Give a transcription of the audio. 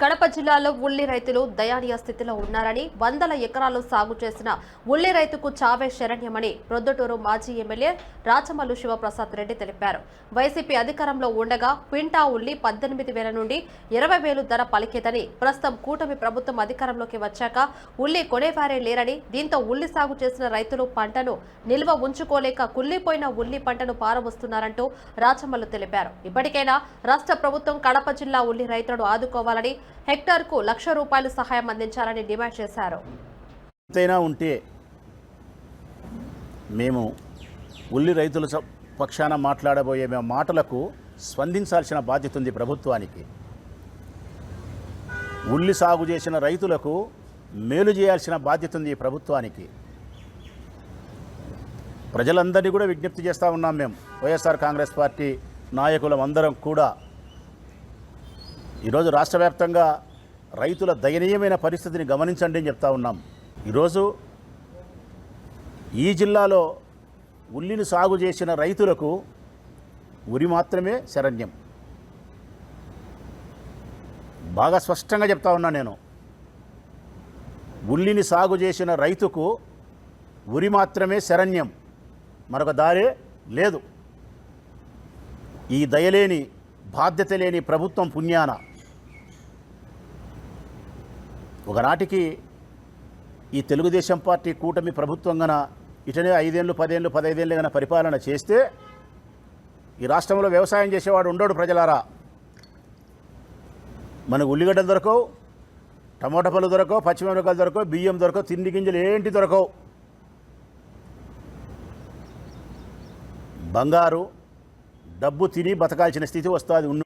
కడప జిల్లాలో ఉల్లి రైతులు దయానీయ స్థితిలో ఉన్నారని వందల ఎకరాలు సాగు చేసిన ఉల్లి రైతుకు చావే శరణ్యమని ప్రొద్దుటూరు మాజీ ఎమ్మెల్యే రాచమల్లు శివప్రసాద్ రెడ్డి తెలిపారు. వైసీపీ అధికారంలో ఉండగా క్వింటా ఉల్లి పద్దెనిమిది వేల నుండి ఇరవై వేలు ధర పలికేదని ప్రస్తుతం కూటమి ప్రభుత్వం అధికారంలోకి వచ్చాక ఉల్లి కొనేవారే లేరని దీంతో ఉల్లి సాగు చేసిన రైతులు పంటను నిల్వ ఉంచుకోలేక కుల్లిపోయిన ఉల్లి పంటను పారబోస్తున్నారంటూ రాచమల్లు తెలిపారు. ఇప్పటికైనా రాష్ట్ర ప్రభుత్వం కడప జిల్లా ఉల్లి రైతులను ఆదుకోవాలని హెక్టార్కు లక్ష రూపాయలు సహాయం అందించాలని డిమాండ్ చేశారు. ఎంతైనా ఉంటే మేము ఉల్లి రైతుల పక్షాన మాట్లాడబోయే మేము మాటలకు స్పందించాల్సిన బాధ్యత ఉంది ప్రభుత్వానికి. ఉల్లి సాగు చేసిన రైతులకు మేలు చేయాల్సిన బాధ్యత ఉంది ఈ ప్రభుత్వానికి. ప్రజలందరినీ కూడా విజ్ఞప్తి చేస్తూ ఉన్నాం మేము. వైఎస్ఆర్ కాంగ్రెస్ పార్టీ నాయకులం అందరం కూడా ఈరోజు రాష్ట్ర వ్యాప్తంగా రైతుల దయనీయమైన పరిస్థితిని గమనించండి అని చెప్తా ఉన్నాం. ఈరోజు ఈ జిల్లాలో ఉల్లిని సాగు చేసిన రైతులకు ఉరి మాత్రమే శరణ్యం. బాగా స్పష్టంగా చెప్తా ఉన్నా నేను. ఉల్లిని సాగు చేసిన రైతుకు ఉరి మాత్రమే శరణ్యం. మరొక దారే లేదు. ఈ దయలేని బాధ్యత లేని ప్రభుత్వం పుణ్యాన. ఒకనాటికి ఈ తెలుగుదేశం పార్టీ కూటమి ప్రభుత్వం గన ఇటనే ఐదేళ్ళు పదేళ్ళు పదైదేళ్ళు గన పరిపాలన చేస్తే ఈ రాష్ట్రంలో వ్యవసాయం చేసేవాడు ఉండడు ప్రజలారా. మనకు ఉల్లిగడ్డలు దొరకవు టమోటా పళ్ళు దొరకవు పచ్చిమిరపకాయలు దొరకవు బియ్యం దొరకవు తిండి గింజలు ఏంటి దొరకవు. బంగారు డబ్బు తిని బతకాల్సిన స్థితి వస్తుంది.